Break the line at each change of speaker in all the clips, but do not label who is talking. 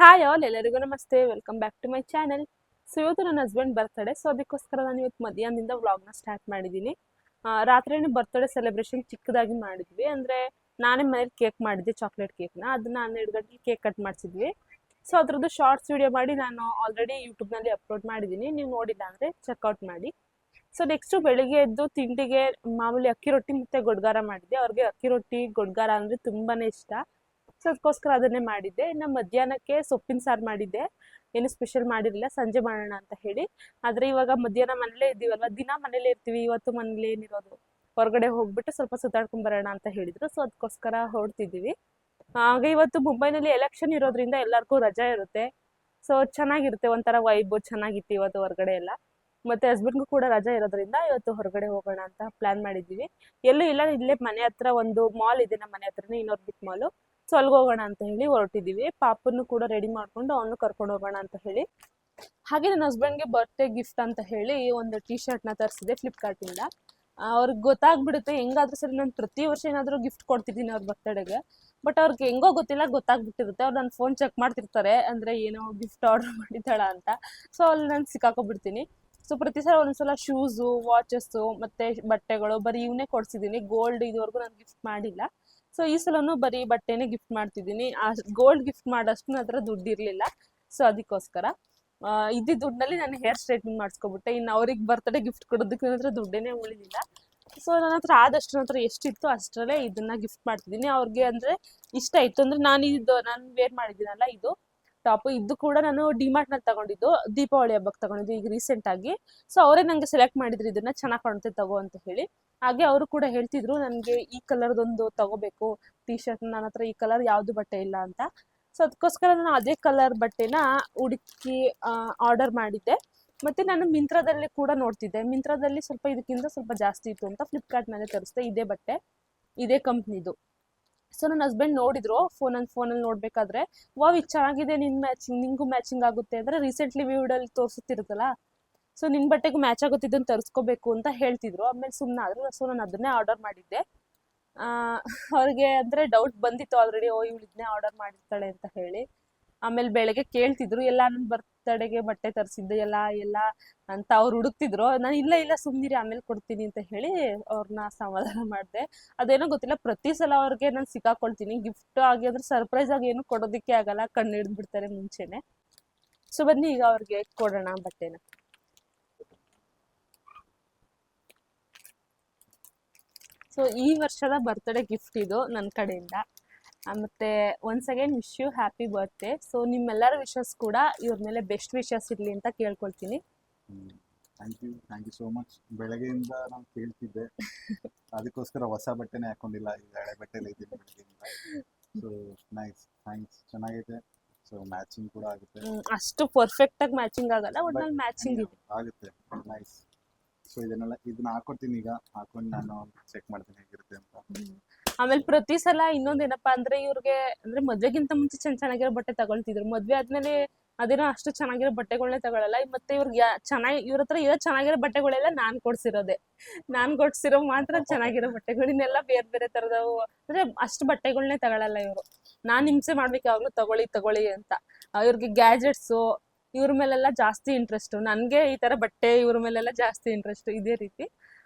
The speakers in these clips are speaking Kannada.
ಹಾಯ್ ಆಲ್ ಎಲ್ಲರಿಗೂ ನಮಸ್ತೆ. Welcome back to my channel so ಇವತ್ತು ನನ್ನ ಹಸ್ಬೆಂಡ್ ಬರ್ತಡೇ ಸೊ ಅದಕ್ಕೋಸ್ಕರ ನಾನು ಇವತ್ತು ಮಧ್ಯಾಹ್ನದಿಂದ ವ್ಲಾಗ್ನ ಸ್ಟಾರ್ಟ್ ಮಾಡಿದ್ದೀನಿ. ರಾತ್ರಿನೇ ಬರ್ತಡೇ ಸೆಲೆಬ್ರೇಷನ್ ಚಿಕ್ಕದಾಗಿ ಮಾಡಿದ್ವಿ. ಅಂದರೆ ನಾನೇ ಮನೇಲಿ ಕೇಕ್ ಮಾಡಿದ್ದೆ ಚಾಕ್ಲೇಟ್ ಕೇಕ್ನ ಅದನ್ನ ಹನ್ನೆರಡು ಗಂಟೆಗೆ ಕೇಕ್ ಕಟ್ ಮಾಡಿಸಿದ್ವಿ. ಸೊ ಅದರದ್ದು ಶಾರ್ಟ್ಸ್ ವಿಡಿಯೋ ಮಾಡಿ ನಾನು ಆಲ್ರೆಡಿ ಯೂಟ್ಯೂಬ್ನಲ್ಲಿ ಅಪ್ಲೋಡ್ ಮಾಡಿದ್ದೀನಿ. ನೀವು ನೋಡಿಲ್ಲ ಅಂದರೆ ಚೆಕ್ಔಟ್ ಮಾಡಿ. ಸೊ ನೆಕ್ಸ್ಟು ಬೆಳಿಗ್ಗೆ ಎದ್ದು ತಿಂಡಿಗೆ ಮಾಮೂಲಿ ಅಕ್ಕಿ ರೊಟ್ಟಿ ಮತ್ತು ಗೊಡ್ಗಾರ ಮಾಡಿದ್ದೆ. ಅವ್ರಿಗೆ ಅಕ್ಕಿ ರೊಟ್ಟಿ, ಗೊಡ್ಗಾರ ಅಂದರೆ ತುಂಬಾ ಇಷ್ಟ. ಸೊ ಅದಕ್ಕೋಸ್ಕರ ಅದನ್ನೇ ಮಾಡಿದ್ದೆ. ಇನ್ನು ಮಧ್ಯಾಹ್ನಕ್ಕೆ ಸೊಪ್ಪಿನ ಸಾರು ಮಾಡಿದ್ದೆ. ಏನು ಸ್ಪೆಷಲ್ ಮಾಡಿರಲಿಲ್ಲ. ಸಂಜೆ ಮಾಡೋಣ ಅಂತ ಹೇಳಿ. ಆದರೆ ಇವಾಗ ಮಧ್ಯಾಹ್ನ ಮನೇಲೇ ಇದ್ದೀವಲ್ವ? ದಿನ ಮನೇಲೇ ಇರ್ತೀವಿ. ಇವತ್ತು ಮನೇಲಿ ಏನಿರೋದು? ಹೊರಗಡೆ ಹೋಗ್ಬಿಟ್ಟು ಸ್ವಲ್ಪ ಸುತ್ತಾಡ್ಕೊಂಡ್ ಬರೋಣ ಅಂತ ಹೇಳಿದ್ರು. ಸೊ ಅದಕ್ಕೋಸ್ಕರ ಹೊರಡ್ತಿದ್ದೀವಿ. ಹಾಗೆ ಇವತ್ತು ಮುಂಬೈನಲ್ಲಿ ಎಲೆಕ್ಷನ್ ಇರೋದ್ರಿಂದ ಎಲ್ಲರಿಗೂ ರಜಾ ಇರುತ್ತೆ. ಸೊ ಚೆನ್ನಾಗಿರುತ್ತೆ. ಒಂಥರ ವೈಬು ಚೆನ್ನಾಗಿತ್ತು ಇವತ್ತು ಹೊರಗಡೆ ಎಲ್ಲ. ಮತ್ತೆ ಹಸ್ಬೆಂಡ್ಗೂ ಕೂಡ ರಜಾ ಇರೋದ್ರಿಂದ ಇವತ್ತು ಹೊರಗಡೆ ಹೋಗೋಣ ಅಂತ ಪ್ಲಾನ್ ಮಾಡಿದ್ದೀವಿ. ಎಲ್ಲೂ ಇಲ್ಲ. ಇಲ್ಲೇ ಮನೆ ಹತ್ರ ಒಂದು ಮಾಲ್ ಇದೆ. ನಮ್ಮ ಮನೆ ಹತ್ರನೇ ಇನ್ನೊರ್ಬಿಟ್ ಮಾಲು ಸೊ ಅಲ್ಲಿಗೆ ಹೋಗೋಣ ಅಂತ ಹೇಳಿ ಹೊರಟಿದ್ದೀವಿ ಪಾಪನ್ನು ಕೂಡ ರೆಡಿ ಮಾಡ್ಕೊಂಡು ಅವನು ಕರ್ಕೊಂಡು ಹೋಗೋಣ ಅಂತ ಹೇಳಿ. ಹಾಗೆ ನನ್ನ ಹಸ್ಬೆಂಡ್ಗೆ ಬರ್ತ್ಡೇ ಗಿಫ್ಟ್ ಅಂತ ಹೇಳಿ ಒಂದು ಟಿ ಶರ್ಟ್ನ ತರಿಸಿದೆ ಫ್ಲಿಪ್ಕಾರ್ಟಿಂದ ಅವ್ರಿಗೆ ಗೊತ್ತಾಗ್ಬಿಡುತ್ತೆ, ಹೆಂಗಾದ್ರೂ ಸರಿ ನಾನು ಪ್ರತಿ ವರ್ಷ ಏನಾದರೂ ಗಿಫ್ಟ್ ಕೊಡ್ತಿದ್ದೀನಿ ಅವ್ರ ಬರ್ತಡೇಗೆ ಬಟ್ ಅವ್ರಿಗೆ ಹೆಂಗೋ ಗೊತ್ತಿಲ್ಲ, ಗೊತ್ತಾಗ್ಬಿಟ್ಟಿರುತ್ತೆ. ಅವ್ರು ನನ್ನ ಫೋನ್ ಚೆಕ್ ಮಾಡ್ತಿರ್ತಾರೆ, ಅಂದರೆ ಏನೋ ಗಿಫ್ಟ್ ಆರ್ಡರ್ ಮಾಡಿದ್ದಾಳ ಅಂತ. ಸೊ ಅಲ್ಲಿ ನಾನು ಸಿಕ್ಕಾಕೊಬಿಡ್ತೀನಿ. ಸೊ ಪ್ರತಿ ಸಲ ಒಂದೊಂದ್ಸಲ ಶೂಸು ವಾಚಸ್ಸು ಮತ್ತೆ ಬಟ್ಟೆಗಳು, ಬರೀ ಇವನ್ನೇ ಕೊಡ್ಸಿದ್ದೀನಿ ಗೋಲ್ಡ್ ಇದುವರೆಗೂ ನಾನು ಗಿಫ್ಟ್ ಮಾಡಿಲ್ಲ. ಸೊ ಈ ಸಲನೂ ಬರೀ ಬಟ್ಟೆನೇ ಗಿಫ್ಟ್ ಮಾಡ್ತಿದ್ದೀನಿ. ಆ ಗೋಲ್ಡ್ ಗಿಫ್ಟ್ ಮಾಡೋಷ್ಟು ಹತ್ರ ದುಡ್ಡು ಇರಲಿಲ್ಲ. ಸೊ ಅದಕ್ಕೋಸ್ಕರ ಆ, ಇದ್ದಿದ್ದ ದುಡ್ಡಲ್ಲಿ ನಾನು ಹೇರ್ ಸ್ಟ್ರೈಟ್ನಿಂಗ್ ಮಾಡಿಸ್ಕೊಬಿಟ್ಟೆ. ಇನ್ನು ಅವ್ರಿಗೆ ಬರ್ತಡೇ ಗಿಫ್ಟ್ ಕೊಡೋದಕ್ಕೆ ನನ್ನ ಹತ್ರ ದುಡ್ಡೇನೇ ಉಳಿದಿಲ್ಲ. ಸೊ ನನ್ನ ಹತ್ರ ಆದಷ್ಟು ನನ್ನ ಹತ್ರ ಎಷ್ಟಿತ್ತು ಅಷ್ಟರಲ್ಲೇ ಇದನ್ನ ಗಿಫ್ಟ್ ಮಾಡ್ತಿದ್ದೀನಿ. ಅವ್ರಿಗೆ ಅಂದರೆ ಇಷ್ಟ ಇತ್ತು. ಅಂದರೆ ನಾನು ಇದು ನಾನು ವೇರ್ ಮಾಡಿದ್ದೀನಲ್ಲ ಇದು. ಟಾಪ್. ಇದು ಕೂಡ ನಾನು ಡಿಮಾರ್ಟ್ನಲ್ಲಿ ತಗೊಂಡಿದ್ದು. ದೀಪಾವಳಿ ಹಬ್ಬಕ್ಕೆ ತಗೊಂಡಿದ್ದು ಈಗ ರೀಸೆಂಟ್ ಆಗಿ. ಸೊ ಅವರೇ ನಂಗೆ ಸೆಲೆಕ್ಟ್ ಮಾಡಿದ್ರು ಇದನ್ನ. ಚೆನ್ನಾಗಿ ಕಾಣುತ್ತೆ, ತಗೋ ಅಂತ ಹೇಳಿ. ಹಾಗೆ ಅವರು ಕೂಡ ಹೇಳ್ತಿದ್ರು, ನನಗೆ ಈ ಕಲರ್ ಕಲರ್ದೊಂದು ತಗೋಬೇಕು. ಟಿ ಶರ್ಟ್ ನನ್ನ ಹತ್ರ ಈ ಕಲರ್ ಯಾವ್ದು ಬಟ್ಟೆ ಇಲ್ಲ ಅಂತ. ಸೊ ಅದಕ್ಕೋಸ್ಕರ ನಾನು ಅದೇ ಕಲರ್ ಬಟ್ಟೆನ ಹುಡುಕಿ ಆರ್ಡರ್ ಮಾಡಿದ್ದೆ. ಮತ್ತೆ ನಾನು ಮಿಂತ್ರದಲ್ಲಿ ಕೂಡ ನೋಡ್ತಿದ್ದೆ. ಮಿಂತ್ರದಲ್ಲಿ ಸ್ವಲ್ಪ ಇದಕ್ಕಿಂತ ಸ್ವಲ್ಪ ಜಾಸ್ತಿ ಇತ್ತು ಅಂತ ಫ್ಲಿಪ್ಕಾರ್ಟ್ನಲ್ಲೇ ತರಿಸ್ದೆ. ಇದೇ ಬಟ್ಟೆ. ಇದೇ ಕಂಪ್ನಿದು ಸೊ ನನ್ನ ಹಸ್ಬೆಂಡ್ ನೋಡಿದ್ರು ಫೋನಲ್ಲಿ ಫೋನಲ್ಲಿ ನೋಡ್ಬೇಕಾದ್ರೆ, ವಾವ್, ಇದು ಚೆನ್ನಾಗಿದೆ, ನಿನ್ ಮ್ಯಾಚಿಂಗ್ ನಿಂಗೂ ಮ್ಯಾಚಿಂಗ್ ಆಗುತ್ತೆ. ಅಂದ್ರೆ ರೀಸೆಂಟ್ಲಿ ವಿಡಿಯೋದಲ್ಲಿ ತೋರಿಸುತ್ತಿರುತ್ತಲ್ಲ ಸೊ ನಿನ್ ಬಟ್ಟೆಗೂ ಮ್ಯಾಚ್ ಆಗುತ್ತೆ ತರಿಸ್ಕೋಬೇಕು ಅಂತ ಹೇಳ್ತಿದ್ರು. ಆಮೇಲೆ ಸುಮ್ಮನೆ ಆದ್ರು ಸೊ ನಾನು ಅದನ್ನೇ ಆರ್ಡರ್ ಮಾಡಿದ್ದೆ. ಅವ್ರಿಗೆ ಅಂದ್ರೆ ಡೌಟ್ ಬಂದಿತ್ತು ಆಲ್ರೆಡಿ ಓ, ಇವಳು ಇದನ್ನೇ ಆರ್ಡರ್ ಮಾಡಿರ್ತಾಳೆ ಅಂತ ಹೇಳಿ. ಆಮೇಲೆ ಬೆಳಗ್ಗೆ ಕೇಳ್ತಿದ್ರು, ಎಲ್ಲ ನನ್ನ ಬರ್ತಡೆಗೆ ಬಟ್ಟೆ ತರಿಸಿದ್ದೆ, ಎಲ್ಲ ಎಲ್ಲ ಅಂತ ಅವ್ರು ಹುಡುಕ್ತಿದ್ರು. ನಾನು ಇಲ್ಲ ಇಲ್ಲ ಸುಮ್ಮನಿರಿ ಆಮೇಲೆ ಕೊಡ್ತೀನಿ ಅಂತ ಹೇಳಿ ಅವ್ರನ್ನ ಸಮಾಧಾನ ಮಾಡಿದೆ. ಅದೇನೋ ಗೊತ್ತಿಲ್ಲ, ಪ್ರತಿ ಸಲ ಅವ್ರಿಗೆ ನಾನು ಸಿಕ್ಕಾಕೊಳ್ತೀನಿ. ಗಿಫ್ಟ್ ಆಗಿ ಅಂದ್ರೆ ಸರ್ಪ್ರೈಸ್ ಆಗಿ ಏನು ಕೊಡೋದಕ್ಕೆ ಆಗಲ್ಲ, ಕಣ್ಣು ಹಿಡಿದು ಬಿಡ್ತಾರೆ ಮುಂಚೆನೆ. ಸೊ ಬನ್ನಿ, ಈಗ ಅವ್ರಿಗೆ ಕೊಡೋಣ ಬಟ್ಟೆನ. ಸೊ ಈ ವರ್ಷದ ಬರ್ತ್ಡೇ ಗಿಫ್ಟ್ ಇದು ನನ್ನ ಕಡೆಯಿಂದ. ಮತ್ತೆ once again wish you happy birthday so ನಿಮ್ಮೆಲ್ಲರ ವಿಶಸ್ ಕೂಡ ಇವ್ರ ಮೇಲೆ ಬೆಸ್ಟ್ ವಿಶಸ್ ಇರಲಿ ಅಂತ ಕೇಳ್ಕೊಳ್ತೀನಿ.
Thank you thank you so much ಬೆಳಗ್ಗೆಯಿಂದ ನಾನು ಕೇಳ್ತಿದ್ದೆ. ಅದಕ್ಕೋಸ್ಕರ ಹೊಸ ಬಟ್ಟೆನೇ ಹಾಕೊಂಡಿಲ್ಲ. ಈಗ ಹಳೆ ಬಟ್ಟೆಲ್ಲ ಇದ್ದೀನಿ ಬೆಳಗ್ಗೆಯಿಂದ ಸೊ ನೈಸ್ ಥ್ಯಾಂಕ್ಸ್ ಚೆನ್ನಾಗೈತೆ. ಸೊ ಮ್ಯಾಚಿಂಗ್ ಕೂಡ ಆಗುತ್ತೆ.
ಅಷ್ಟು ಪರ್ಫೆಕ್ಟ್ ಆಗಿ ಮ್ಯಾಚಿಂಗ್ ಆಗಲ್ಲ ಒಟ್ನಲ್ಲಿ ಮ್ಯಾಚಿಂಗ್ ಇದೆ.
ಆಗುತ್ತೆ. ನೈಸ್ ಸೊ ಇದನ್ನೆಲ್ಲ ಇದನ್ನ ಹಾಕೊಡ್ತೀನಿ ಈಗ. ಹಾಕೊಂಡು ನಾನು ಚೆಕ್ ಮಾಡ್ತೀನಿ ಹೇಗಿರುತ್ತೆ ಅಂತ.
ಆಮೇಲೆ ಪ್ರತಿ ಸಲ ಇನ್ನೊಂದೇನಪ್ಪಾ ಅಂದ್ರೆ ಇವ್ರಿಗೆ ಅಂದ್ರೆ ಮದ್ವೆಗಿಂತ ಮುಂಚೆ ಚೆನ್ನ ಚೆನ್ನಾಗಿರೋ ಬಟ್ಟೆ ತಗೊಳ್ತಿದ್ರು. ಮದ್ವೆ ಆದ್ಮೇಲೆ ಅದೇನೋ ಅಷ್ಟು ಚೆನ್ನಾಗಿರೋ ಬಟ್ಟೆಗಳನ್ನೇ ತಗೊಳಲ್ಲ. ಮತ್ತೆ ಇವ್ರಿಗೆ ಚೆನ್ನಾಗಿ ಇವ್ರ ಹತ್ರ ಇರೋ ಚೆನ್ನಾಗಿರೋ ಬಟ್ಟೆಗಳೆಲ್ಲ ನಾನ್ ಕೊಡ್ಸಿರೋದೆ. ನಾನ್ ಕೊಡ್ಸಿರೋ ಮಾತ್ರ ಚೆನ್ನಾಗಿರೋ ಬಟ್ಟೆಗಳನ್ನೆಲ್ಲ ಬೇರೆ ಬೇರೆ ತರದವು. ಅಂದ್ರೆ ಅಷ್ಟು ಬಟ್ಟೆಗಳನ್ನೇ ತಗೊಳಲ್ಲ ಇವರು. ನಾನ್ ಹಿಂಸೆ ಮಾಡ್ಬೇಕು. ಯಾವಾಗ್ಲೂ ತಗೊಳ್ಳಿ ತಗೊಳ್ಳಿ ಅಂತ. ಇವ್ರಿಗೆ ಗ್ಯಾಜೆಟ್ಸ್, ಇವ್ರ ಮೇಲೆಲ್ಲ ಜಾಸ್ತಿ ಇಂಟ್ರೆಸ್ಟ್ ನನ್ಗೆ ಈ ತರ ಬಟ್ಟೆ ಇವ್ರ ಮೇಲೆಲ್ಲ ಜಾಸ್ತಿ ಇಂಟ್ರೆಸ್ಟ್ ಇದೇ ರೀತಿ.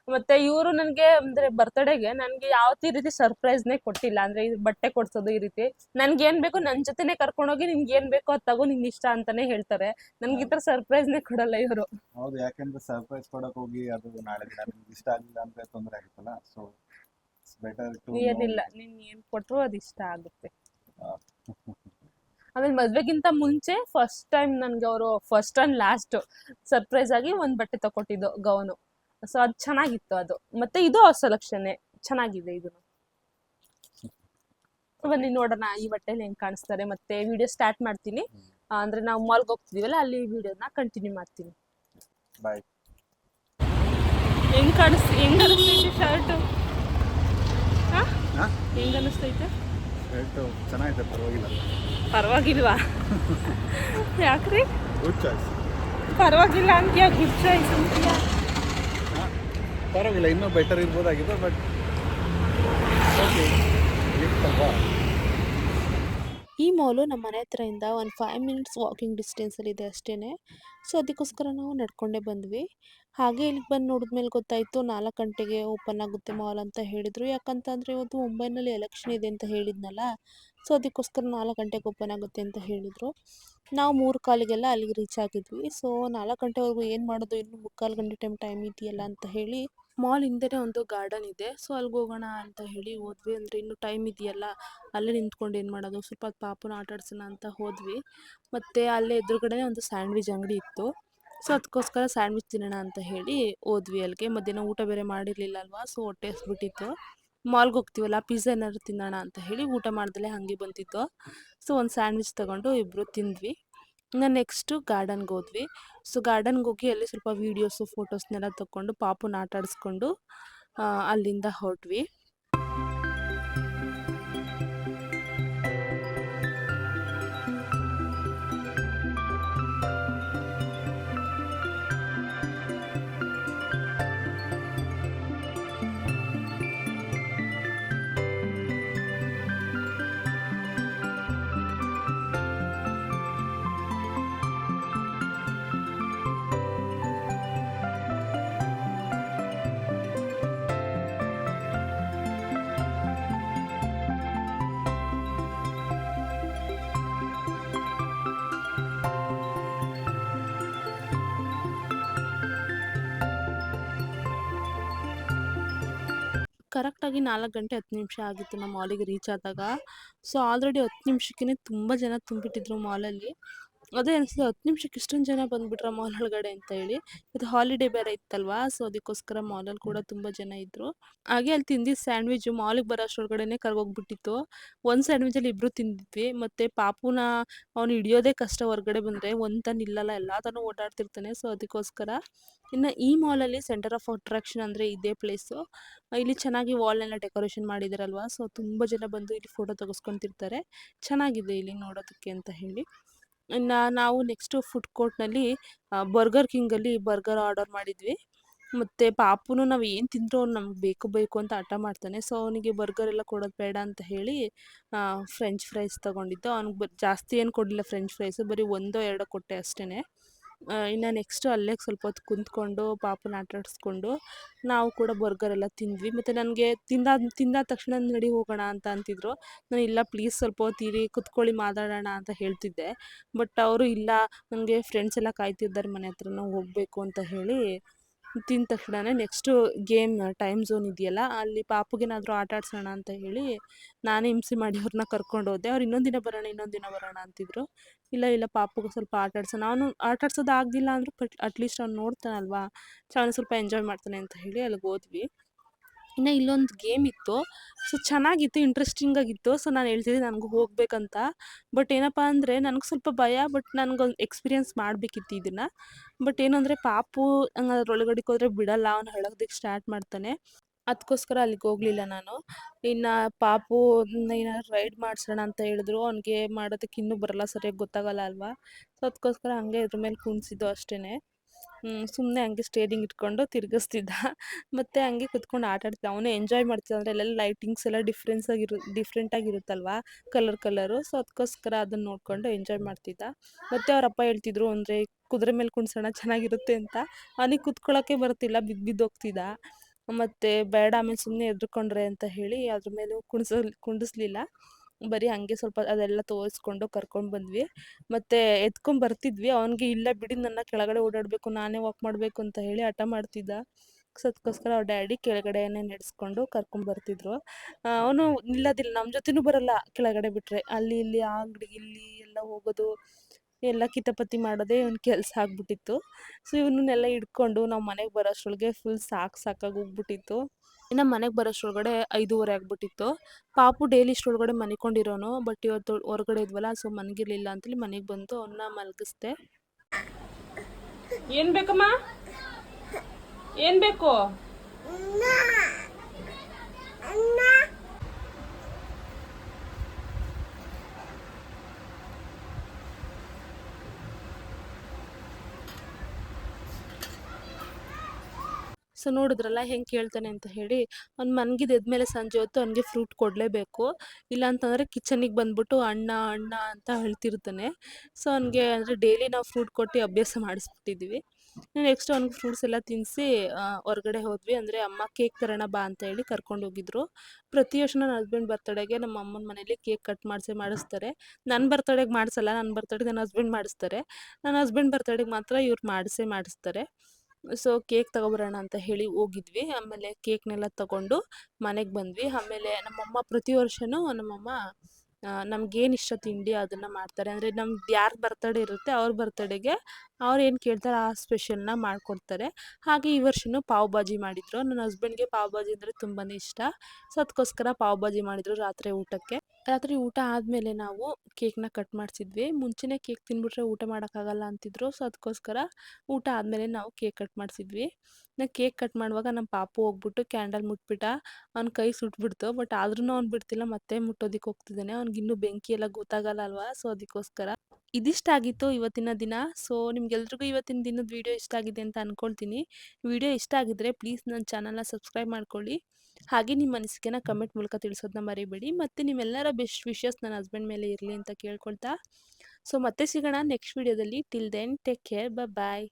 ಮತ್ತೆ ಇವರು ನನಗೆ ಅಂದ್ರೆ ಬರ್ತಡೇಗೆ ನನಗೆ ನನ್ಗೆ ಈ ರೀತಿ ಸರ್ಪ್ರೈಸ್ನೇ ಕೊಟ್ಟಿಲ್ಲ. ಅಂದ್ರೆ ಈ ಬಟ್ಟೆ ಕೊಡ್ಸೋದು ಈ ರೀತಿ. ನನ್ಗೆ ಏನ್ ಬೇಕು ನನ್ನ ಜೊತೆನೆ ಕರ್ಕೊಂಡೋಗಿ ನಿನ್ಗೆ ಏನ್ ಬೇಕೋ ಅದು ತಗೋ ನಿನ್ ಇಷ್ಟ ಅಂತಾನೆ ಹೇಳ್ತಾರೆ. ನನ್ಗೆ ಈ ತರ ಸರ್ಪ್ರೈಸ್ನೇ ಕೊಡಲ್ಲ ಇವರು.
ಹೌದು ಯಾಕಂದ್ರೆ ಸರ್ಪ್ರೈಸ್ ಕೊಡಕ್ ಹೋಗಿ ಅದು ನಾಳೆ ದಿನ ನಿಮ್ಗೆ ಇಷ್ಟ ಆಗಿಲ್ಲ ಅಂದ್ರೆ ತೊಂದರೆ ಆಗುತ್ತಲ್ಲ? ಸೊ ಬೆಟರ್ ಟು
ಏನಿಲ್ಲ ನೀನ್ ಏನ್ ಕೊಟ್ರು ಅದು ಇಷ್ಟ ಆಗುತ್ತೆ. ಆಮೇಲೆ ಮದ್ವೆಗಿಂತ ಮುಂಚೆ ಫಸ್ಟ್ ಟೈಮ್ ನನ್ಗೆ ಅವರು ಫಸ್ಟ್ ಅಂಡ್ ಲಾಸ್ಟ್ ಸರ್ಪ್ರೈಸ್ ಆಗಿ ಒಂದ್ ಬಟ್ಟೆ ತಕೊಟ್ಟಿದ್ದು ಗೌನು. ಸೊ ಅದು ಚೆನ್ನಾಗಿತ್ತು ಅದು. ಮತ್ತೆ ಇದು ಆ ಸೆಲೆಕ್ಷನ್ ಚೆನ್ನಾಗಿದೆ ಇದು. ಬನ್ನಿ ನೋಡೋಣ ಈ ಬಟ್ಟೆಲಿ ಹೆಂಗ್ ಕಾಣಿಸ್ತಾರೆ. ಮತ್ತೆ ವಿಡಿಯೋ ಸ್ಟಾರ್ಟ್ ಮಾಡ್ತೀನಿ. ಅಂದ್ರೆ ನಾವು ಮಾಲ್ಗೆ ಹೋಗ್ತಿದೀವಲ್ಲ ಅಲ್ಲಿ ವಿಡಿಯೋನ ಕಂಟಿನ್ಯೂ ಮಾಡ್ತೀನಿ.
ಬಾಯ್
ಹೆಂಗ್ ಕಾಣಿಸ್ ಹೆಂಗ್ ಅನಿಸ್ತೈತೆ ಶರ್ಟ್
ಹಾ?
ಹೆಂಗ್ ಅನಿಸ್ತೈತೆ?
ಚೆನ್ನಾಗಿದೆ ಪರವಾಗಿಲ್ಲ.
ಪರವಾಗಿಲ್ವಾ? ಯಾಕ್ರಿ?
ಗುಡ್ ಚಾಯ್ಸ್
ಪರವಾಗಿಲ್ಲ ಅಂತ ಗುಡ್ ಚಾಯ್ಸ್ ಅಂತೀಯ?
ಪರವಾಗಿಲ್ಲ ಇನ್ನೂ ಬೆಟರ್ ಇರ್ಬೋದಾಗಿತ್ತು ಬಟ್ ಓಕೆ
ಈ ಮಾಲು ನಮ್ಮ ಮನೆ ಹತ್ರದಿಂದ ಒಂದು ಫೈವ್ ಮಿನಿಟ್ಸ್ ವಾಕಿಂಗ್ ಡಿಸ್ಟೆನ್ಸಲ್ಲಿದೆ ಅಷ್ಟೇ ಸೊ ಅದಕ್ಕೋಸ್ಕರ ನಾವು ನಡ್ಕೊಂಡೇ ಬಂದ್ವಿ. ಹಾಗೆ ಇಲ್ಲಿಗೆ ಬಂದು ನೋಡಿದ್ಮೇಲೆ ಗೊತ್ತಾಯಿತು, ನಾಲ್ಕು ಗಂಟೆಗೆ ಓಪನ್ ಆಗುತ್ತೆ ಮಾಲ್ ಅಂತ ಹೇಳಿದರು. ಯಾಕಂತಂದರೆ ಇವತ್ತು ಮುಂಬೈನಲ್ಲಿ ಎಲೆಕ್ಷನ್ ಇದೆ ಅಂತ ಹೇಳಿದ್ನಲ್ಲ ಸೊ ಅದಕ್ಕೋಸ್ಕರ ನಾಲ್ಕು ಗಂಟೆಗೆ ಓಪನ್ ಆಗುತ್ತೆ ಅಂತ ಹೇಳಿದರು. ನಾವು ಮೂರು ಕಾಲಿಗೆಲ್ಲ ಅಲ್ಲಿಗೆ ರೀಚ್ ಆಗಿದ್ವಿ. ಸೊ ನಾಲ್ಕು ಗಂಟೆವರೆಗೂ ಏನು ಮಾಡೋದು? ಇನ್ನು ಮುಕ್ಕಾಲು ಗಂಟೆ ಟೈಮ್ ಟೈಮ್ ಇದೆಯಲ್ಲ ಅಂತ ಹೇಳಿ ಮಾಲ್ ಹಿಂದೆನೇ ಒಂದು ಗಾರ್ಡನ್ ಇದೆ. ಸೊ ಅಲ್ಲಿಗೆ ಹೋಗೋಣ ಅಂತ ಹೇಳಿ ಹೋದ್ವಿ. ಅಂದರೆ ಇನ್ನು ಟೈಮ್ ಇದೆಯಲ್ಲ, ಅಲ್ಲೇ ನಿಂತ್ಕೊಂಡು ಏನು ಮಾಡೋದು? ಸ್ವಲ್ಪ ಪಾಪನ ಆಟ ಆಡ್ಸೋಣ ಅಂತ ಹೋದ್ವಿ. ಮತ್ತು ಅಲ್ಲೇ ಎದುರುಗಡೆ ಒಂದು ಸ್ಯಾಂಡ್ವಿಚ್ ಅಂಗಡಿ ಇತ್ತು. ಸೊ ಅದಕ್ಕೋಸ್ಕರ ಸ್ಯಾಂಡ್ವಿಚ್ ತಿನ್ನೋಣ ಅಂತ ಹೇಳಿ ಹೋದ್ವಿ ಅಲ್ಲಿಗೆ ಮಧ್ಯಾಹ್ನ ಊಟ ಬೇರೆ ಮಾಡಿರಲಿಲ್ಲ ಅಲ್ವಾ ಸೊ ಹೊಟ್ಟೆ ಹಸ್ಬಿಟ್ಟಿತ್ತು. ಮಾಲ್ಗೆ ಹೋಗ್ತೀವಲ್ಲ ಪಿಜ್ಜಾ ಏನಾದ್ರು ತಿನ್ನೋಣ ಅಂತ ಹೇಳಿ ಊಟ ಮಾಡ್ದಲೇ ಹಾಗೆ ಬಂತಿತ್ತು. ಸೊ ಒಂದು ಸ್ಯಾಂಡ್ವಿಚ್ ತೊಗೊಂಡು ಇಬ್ಬರು ತಿಂದ್ವಿ. ಇನ್ನು ನೆಕ್ಸ್ಟು ಗಾರ್ಡನ್ಗೆ ಹೋದ್ವಿ. ಸೊ ಗಾರ್ಡನ್ಗೆ ಹೋಗಿ ಅಲ್ಲಿ ಸ್ವಲ್ಪ ವೀಡಿಯೋಸು ಫೋಟೋಸ್ನೆಲ್ಲ ತಗೊಂಡು ಪಾಪುನ ಆಟಾಡಿಸ್ಕೊಂಡು ಅಲ್ಲಿಂದ ಹೊರಟ್ವಿ. ಕರೆಕ್ಟಾಗಿ ನಾಲ್ಕು ಗಂಟೆ ಹತ್ತು ನಿಮಿಷ ಆಗಿತ್ತು ನಮ್ಮ ಮಾಲಿಗೆ ರೀಚ್ ಆದಾಗ ಸೊ, ಆಲ್ರೆಡಿ ಹತ್ತು ನಿಮಿಷಕ್ಕೇ ತುಂಬ ಜನ ತುಂಬಿಟ್ಟಿದ್ರು ಮಾಲಲ್ಲಿ. ಅದೇ ಅನಿಸ್ತು ಹತ್ತು ನಿಮಿಷಕ್ಕೆ ಇಷ್ಟೊಂದು ಜನ ಬಂದುಬಿಟ್ರ ಮಾಲ್ ಒಳಗಡೆ ಅಂತ ಹೇಳಿ. ಇದು ಹಾಲಿಡೇ ಬೇರೆ ಇತ್ತಲ್ವಾ ಸೊ ಅದಕ್ಕೋಸ್ಕರ ಮಾಲಲ್ಲಿ ಕೂಡ ತುಂಬ ಜನ ಇದ್ದರು ಹಾಗೆ ಅಲ್ಲಿ ತಿಂದಿದ್ದು ಸ್ಯಾಂಡ್ವಿಚ್ ಮಾಲಿಗೆ ಬರೋ ಅಷ್ಟರೊಳಗಡೆನೆ ಕರ್ಗೋಗ್ಬಿಟ್ಟಿತ್ತು. ಒಂದು ಸ್ಯಾಂಡ್ವಿಚಲ್ಲಿ ಇಬ್ರು ತಿಂದಿದ್ವಿ, ಮತ್ತೆ ಪಾಪುನ ಅವ್ನು ಹಿಡಿಯೋದೇ ಕಷ್ಟ ಹೊರಗಡೆ ಬಂದರೆ ಒಂದು ನಿಲ್ಲಲ್ಲ ಎಲ್ಲ ತಾನು ಓಡಾಡ್ತಿರ್ತಾನೆ ಸೊ ಅದಕ್ಕೋಸ್ಕರ ಇನ್ನು ಈ ಮಾಲಲ್ಲಿ ಸೆಂಟರ್ ಆಫ್ ಅಟ್ರಾಕ್ಷನ್ ಅಂದರೆ ಇದೇ ಪ್ಲೇಸು ಇಲ್ಲಿ ಚೆನ್ನಾಗಿ ವಾಲ್ನೆಲ್ಲ ಡೆಕೋರೇಷನ್ ಮಾಡಿದಾರಲ್ವಾ ಸೊ ತುಂಬ ಜನ ಬಂದು ಇಲ್ಲಿ ಫೋಟೋ ತೆಗೆಸ್ಕೊತಿರ್ತಾರೆ. ಚೆನ್ನಾಗಿದೆ ಇಲ್ಲಿ ನೋಡೋದಕ್ಕೆ ಅಂತ ಹೇಳಿ. ಇನ್ನು ನಾವು ನೆಕ್ಸ್ಟು ಫುಡ್ ಕೋರ್ಟ್ನಲ್ಲಿ ಬರ್ಗರ್ ಕಿಂಗಲ್ಲಿ ಬರ್ಗರ್ ಆರ್ಡರ್ ಮಾಡಿದ್ವಿ. ಮತ್ತು ಪಾಪುನು ನಾವು ಏನು ತಿಂದರೂ ಅವ್ನು ನಮ್ಗೆ ಬೇಕು ಬೇಕು ಅಂತ ಹಠ ಮಾಡ್ತಾನೆ. ಸೊ ಅವನಿಗೆ ಬರ್ಗರ್ ಎಲ್ಲ ಕೊಡೋದು ಬೇಡ ಅಂತ ಹೇಳಿ ಫ್ರೆಂಚ್ ಫ್ರೈಸ್ ತೊಗೊಂಡಿದ್ದು. ಅವ್ನಿಗೆ ಬ, ಜಾಸ್ತಿ ಏನು ಕೊಡಲಿಲ್ಲ ಫ್ರೆಂಚ್ ಫ್ರೈಸು ಬರೀ ಒಂದೋ ಎರಡೋ ಕೊಟ್ಟೆ ಅಷ್ಟೇ ಇನ್ನು ನೆಕ್ಸ್ಟು ಅಲ್ಲೇ ಸ್ವಲ್ಪ ಹೊತ್ತು ಕುಂತ್ಕೊಂಡು, ಪಾಪನ ಆಟಾಡಿಸ್ಕೊಂಡು, ನಾವು ಕೂಡ ಬರ್ಗರ್ ಎಲ್ಲ ತಿಂದ್ವಿ. ಮತ್ತು ನನಗೆ ತಿಂದಾದ ತಿಂದಾದ ತಕ್ಷಣ ನಡಿ ಹೋಗೋಣ ಅಂತ ಅಂತಿದ್ರು. ನಾನು ಇಲ್ಲ ಪ್ಲೀಸ್ ಸ್ವಲ್ಪ ಹೊತ್ತು ಇರಿ, ಕುತ್ಕೊಳ್ಳಿ, ಮಾತಾಡೋಣ ಅಂತ ಹೇಳ್ತಿದ್ದೆ. ಬಟ್ ಅವರು ಇಲ್ಲ, ನನಗೆ ಫ್ರೆಂಡ್ಸ್ ಎಲ್ಲ ಕಾಯ್ತಿದ್ದಾರೆ ಮನೆ ಹತ್ರ ನಾವು ಹೋಗಬೇಕು ಅಂತ ಹೇಳಿ ತಿಂದ ತಕ್ಷಣನೇ ನೆಕ್ಸ್ಟು ಗೇಮ್, ಟೈಮ್ ಝೋನ್ ಇದೆಯಲ್ಲ, ಅಲ್ಲಿ ಪಾಪುಗೇನಾದರೂ ಆಟ ಆಡ್ಸೋಣ ಅಂತ ಹೇಳಿ ನಾನೇ ಹಿಂಸೆ ಮಾಡಿ ಅವ್ರನ್ನ ಕರ್ಕೊಂಡು ಹೋದೆ. ಅವ್ರು ಇನ್ನೊಂದು ದಿನ ಬರೋಣ, ಇನ್ನೊಂದು ದಿನ ಬರೋಣ ಅಂತಿದ್ರು. ಇಲ್ಲ ಇಲ್ಲ, ಪಾಪುಗೆ ಸ್ವಲ್ಪ ಆಟ ಆಡ್ಸೋಣ. ಅವನು ಆಟ ಆಡ್ಸೋದು ಆಗಲಿಲ್ಲ ಅಂದರೂ ಅಟ್ಲೀಸ್ಟ್ ಅವ್ನು ನೋಡ್ತಾನಲ್ವಾ? ಅವನು ಸ್ವಲ್ಪ ಎಂಜಾಯ್ ಮಾಡ್ತಾನೆ ಅಂತ ಹೇಳಿ ಅಲ್ಲಿಗೆ ಹೋದ್ವಿ. ಇನ್ನು ಇಲ್ಲೊಂದು ಗೇಮ್ ಇತ್ತು. ಸೊ ಚೆನ್ನಾಗಿತ್ತು ಇಂಟ್ರೆಸ್ಟಿಂಗ್ ಆಗಿತ್ತು. ಸೊ ನಾನು ಹೇಳ್ತಿದ್ದೆ ನನಗೂ ಹೋಗ್ಬೇಕಂತ. ಬಟ್ ಏನಪ್ಪ ಅಂದರೆ ನನಗೆ ಸ್ವಲ್ಪ ಭಯ ಬಟ್ ನನಗೊಂದು ಎಕ್ಸ್ಪೀರಿಯನ್ಸ್ ಮಾಡಬೇಕಿತ್ತು ಇದನ್ನು ಬಟ್ ಏನು ಅಂದರೆ ಪಾಪು ಹಂಗೆ ಅದ್ರೊಳಗಡೆಗೆ ಹೋದರೆ ಬಿಡಲ್ಲ, ಅವ್ನು ಹೇಳೋದಕ್ಕೆ ಸ್ಟಾರ್ಟ್ ಮಾಡ್ತಾನೆ. ಅದಕ್ಕೋಸ್ಕರ ಅಲ್ಲಿಗೆ ಹೋಗಲಿಲ್ಲ ನಾನು. ಇನ್ನು ಪಾಪು ಏನಾದ್ರು ರೈಡ್ ಮಾಡಿಸೋಣ ಅಂತ ಹೇಳಿದ್ರು. ಅವ್ನಿಗೆ ಮಾಡೋದಕ್ಕೆ ಇನ್ನೂ ಬರಲ್ಲ, ಸರಿಯಾಗಿ ಗೊತ್ತಾಗಲ್ಲ ಅಲ್ವಾ? ಸೊ ಅದಕ್ಕೋಸ್ಕರ ಹಂಗೆ ಇದ್ರ ಮೇಲೆ ಕುಣಿಸಿದ್ದು ಅಷ್ಟೇ ಸುಮ್ಮನೆ ಹಂಗೆ ಸ್ಟೇರಿಂಗ್ ಇಟ್ಕೊಂಡು ತಿರುಗಿಸ್ತಿದ್ದ. ಮತ್ತು ಹಂಗೆ ಕುತ್ಕೊಂಡು ಆಟ ಆಡ್ತಿದ್ದ. ಅವನು ಎಂಜಾಯ್ ಮಾಡ್ತಿದ್ದ. ಅಂದರೆ ಎಲ್ಲ ಲೈಟಿಂಗ್ಸ್ ಎಲ್ಲ ಡಿಫ್ರೆನ್ಸ್ ಆಗಿರು ಡಿಫ್ರೆಂಟಾಗಿರುತ್ತಲ್ವಾ ಕಲರ್ ಕಲರು ಸೊ ಅದಕ್ಕೋಸ್ಕರ ಅದನ್ನು ನೋಡಿಕೊಂಡು ಎಂಜಾಯ್ ಮಾಡ್ತಿದ್ದ. ಮತ್ತು ಅವರಪ್ಪ ಹೇಳ್ತಿದ್ರು ಅಂದರೆ, ಕುದುರೆ ಮೇಲೆ ಕುಣ್ಸೋಣ, ಚೆನ್ನಾಗಿರುತ್ತೆ ಅಂತ. ಅವನಿಗೆ ಕುತ್ಕೊಳ್ಳೋಕ್ಕೆ ಬರ್ತಿಲ್ಲ ಬಿದ್ದು ಬಿದ್ದು ಹೋಗ್ತಿದ್ದ. ಮತ್ತು ಬೇಡ, ಆಮೇಲೆ ಸುಮ್ಮನೆ ಎದ್ರುಕೊಂಡ್ರೆ ಅಂತ ಹೇಳಿ ಅದ್ರ ಮೇಲೂ ಕುಣಿಸ ಕುಂಡಿಸ್ಲಿಲ್ಲ. ಬರೀ ಹಾಗೆ ಸ್ವಲ್ಪ ಅದೆಲ್ಲ ತೋರಿಸ್ಕೊಂಡು ಕರ್ಕೊಂಡು ಬಂದ್ವಿ. ಮತ್ತು ಎತ್ಕೊಂಡ್ ಬರ್ತಿದ್ವಿ. ಅವನಿಗೆ ಇಲ್ಲ ಬಿಡಿ ನನ್ನ ಕೆಳಗಡೆ ಓಡಾಡಬೇಕು ನಾನೇ ವಾಕ್ ಮಾಡಬೇಕು ಅಂತ ಹೇಳಿ ಹಠ ಮಾಡ್ತಿದ್ದ. ಸೊ ಅದಕ್ಕೋಸ್ಕರ ಅವ್ರ ಡ್ಯಾಡಿ ಕೆಳಗಡೆನೇ ನಡೆಸ್ಕೊಂಡು ಕರ್ಕೊಂಡು ಬರ್ತಿದ್ರು. ಅವನು ಇಲ್ಲದಿಲ್ಲ ನಮ್ಮ ಜೊತೆನೂ ಬರಲ್ಲ ಕೆಳಗಡೆ ಬಿಟ್ಟರೆ ಅಲ್ಲಿ ಇಲ್ಲಿ ಆ ಅಂಗಡಿ ಇಲ್ಲಿ ಎಲ್ಲ ಹೋಗೋದು. ಎಲ್ಲ ಕಿತಪತಿ ಮಾಡೋದೇ ಇವ್ನ ಕೆಲಸ ಆಗ್ಬಿಟ್ಟಿತ್ತು. ಸೊ ಇವನ್ನೆಲ್ಲ ಹಿಡ್ಕೊಂಡು ನಾವು ಮನೆಗೆ ಬರೋಷ್ಟ್ರೊಳಗೆ ಫುಲ್ ಸಾಕು ಸಾಕಾಗಿ ಹೋಗ್ಬಿಟ್ಟಿತ್ತು. ಇನ್ನು ಮನೆಗೆ ಬರೋಷ್ಟರೊಳಗಡೆ ಐದೂವರೆ ಆಗ್ಬಿಟ್ಟಿತ್ತು. ಪಾಪು ಡೈಲಿ ಇಷ್ಟರೊಳಗಡೆ ಮನಿಕೊಂಡಿರೋನು ಬಟ್ ಇವತ್ತು ಹೊರಗಡೆ ಇದ್ವಲ್ಲ ಸೊ ಮನಗಿರ್ಲಿಲ್ಲ ಅಂತೇಳಿ ಮನೆಗೆ ಬಂದು ಅವನ್ನ ಮಲಗಿಸ್ದೆ. ಏನು ಬೇಕಮ್ಮ? ಏನು ಬೇಕು? ಸೊ ನೋಡಿದ್ರಲ್ಲ ಹೆಂಗೆ ಕೇಳ್ತಾನೆ ಅಂತ ಹೇಳಿ, ಅವ್ನು ಮೇಲೆ ಸಂಜೆ ಹೊತ್ತು ಅವ್ನಿಗೆ ಫ್ರೂಟ್ ಕೊಡಲೇಬೇಕು. ಇಲ್ಲ ಅಂತಂದರೆ ಕಿಚನಿಗೆ ಬಂದ್ಬಿಟ್ಟು ಅಣ್ಣ ಅಣ್ಣ ಅಂತ ಹೇಳ್ತಿರ್ತಾನೆ. ಸೊ ಅವ್ನಿಗೆ ಅಂದರೆ ಡೈಲಿ ನಾವು ಫ್ರೂಟ್ ಕೊಟ್ಟು ಅಭ್ಯಾಸ ಮಾಡಿಸ್ಬಿಟ್ಟಿದ್ವಿ. ನೆಕ್ಸ್ಟ್ ಅವ್ನಿಗೆ ಫ್ರೂಟ್ಸ್ ಎಲ್ಲ ತಿನ್ನಿಸಿ ಹೊರಗಡೆ ಹೋದ್ವಿ. ಅಂದರೆ ಅಮ್ಮ ಕೇಕ್ ತರೋಣ ಬಾ ಅಂತ ಹೇಳಿ ಕರ್ಕೊಂಡು ಹೋಗಿದ್ರು. ಪ್ರತಿ ವರ್ಷ ನನ್ನ ಹಸ್ಬೆಂಡ್ ಬರ್ತಡೆಗೆ ನಮ್ಮ ಅಮ್ಮನ ಮನೇಲಿ ಕೇಕ್ ಕಟ್ ಮಾಡಿಸಿ ಮಾಡಿಸ್ತಾರೆ. ನನ್ನ ಬರ್ತಡೆಗೆ ಮಾಡಿಸಲ್ಲ ನನ್ನ ಬರ್ತಡೆಗೆ ನನ್ನ ಹಸ್ಬೆಂಡ್ ಮಾಡಿಸ್ತಾರೆ. ನನ್ನ ಹಸ್ಬೆಂಡ್ ಬರ್ತಡೆಗೆ ಮಾತ್ರ ಇವ್ರು ಮಾಡಿಸೇ ಮಾಡಿಸ್ತಾರೆ. ಸೊ ಕೇಕ್ ತಗೊಬರೋಣ ಅಂತ ಹೇಳಿ ಹೋಗಿದ್ವಿ. ಆಮೇಲೆ ಕೇಕ್ನೆಲ್ಲ ತಗೊಂಡು ಮನೆಗೆ ಬಂದ್ವಿ. ಆಮೇಲೆ ನಮ್ಮಮ್ಮ ಪ್ರತಿ ವರ್ಷವೂ ನಮ್ಮಮ್ಮ ನಮ್ಗೇನು ಇಷ್ಟ ತಿಂಡಿ ಅದನ್ನು ಮಾಡ್ತಾರೆ. ಅಂದರೆ ನಮ್ದು ಯಾರು ಬರ್ತಡೇ ಇರುತ್ತೆ ಅವ್ರ ಬರ್ತಡೇಗೆ ಅವ್ರು ಏನು ಕೇಳ್ತಾರೆ ಆ ಸ್ಪೆಷಲ್ನ ಮಾಡಿಕೊಡ್ತಾರೆ. ಹಾಗೆ ಈ ವರ್ಷವೂ ಪಾವ್ ಭಾಜಿ ಮಾಡಿದರು. ನನ್ನ ಹಸ್ಬೆಂಡ್ಗೆ ಪಾವ್ ಭಾಜಿ ಅಂದರೆ ತುಂಬಾ ಇಷ್ಟ. ಸೊ ಅದಕ್ಕೋಸ್ಕರ ಪಾವ್ ಭಾಜಿ ಮಾಡಿದರು ರಾತ್ರಿ ಊಟಕ್ಕೆ. ರಾತ್ರಿ ಊಟ ಆದಮೇಲೆ ನಾವು ಕೇಕ್ನ ಕಟ್ ಮಾಡಿಸಿದ್ವಿ. ಮುಂಚೆನೇ ಕೇಕ್ ತಿಂದ್ಬಿಟ್ರೆ ಊಟ ಮಾಡೋಕ್ಕಾಗಲ್ಲ ಅಂತಿದ್ರು. ಸೊ ಅದಕ್ಕೋಸ್ಕರ ಊಟ ಆದಮೇಲೆ ನಾವು ಕೇಕ್ ಕಟ್ ಮಾಡಿಸಿದ್ವಿ. ನಾ ಕೇಕ್ ಕಟ್ ಮಾಡುವಾಗ ನಮ್ಮ ಪಾಪು ಹೋಗ್ಬಿಟ್ಟು ಕ್ಯಾಂಡಲ್ ಮುಟ್ಬಿಟ್ಟ. ಅವ್ನ ಕೈ ಸುಟ್ಬಿಡ್ತು. ಬಟ್ ಆದ್ರೂ ಅವ್ನು ಬಿಡ್ತಿಲ್ಲ. ಮತ್ತೆ ಮುಟ್ಟೋದಕ್ಕೆ ಹೋಗ್ತಿದ್ದಾನೆ. ಅವ್ನಿಗಿನ್ನೂ ಬೆಂಕಿ ಎಲ್ಲ ಗೊತ್ತಾಗಲ್ಲ ಅಲ್ವಾ? ಸೊ, ಅದಕ್ಕೋಸ್ಕರ ಇದಿಷ್ಟ ಆಗಿತ್ತು ಇವತ್ತಿನ ದಿನ. ಸೊ ನಿಮ್ಗೆಲ್ರಿಗೂ ಇವತ್ತಿನ ದಿನದ ವಿಡಿಯೋ ಇಷ್ಟ ಆಗಿದೆ ಅಂತ ಅಂದ್ಕೊಳ್ತೀನಿ ವಿಡಿಯೋ ಇಷ್ಟ ಆಗಿದ್ರೆ ಪ್ಲೀಸ್ ನನ್ನ ಚಾನಲ್ನ ಸಬ್ಸ್ಕ್ರೈಬ್ ಮಾಡ್ಕೊಳ್ಳಿ. ಹಾಗೆ ನಿಮ್ಮ ಅನಿಸಿಕೆನ ಕಮೆಂಟ್ ಮೂಲಕ ತಿಳಿಸೋದನ್ನ ಮರಿಬೇಡಿ. ಮತ್ತು ನಿಮ್ಮೆಲ್ಲರ ಬೆಸ್ಟ್ ವಿಶಸ್ ನನ್ನ ಹಸ್ಬೆಂಡ್ ಮೇಲೆ ಇರಲಿ ಅಂತ ಕೇಳ್ಕೊಳ್ತಾ. ಸೊ ಮತ್ತೆ ಸಿಗೋಣ ನೆಕ್ಸ್ಟ್ ವಿಡಿಯೋದಲ್ಲಿ till then take care bye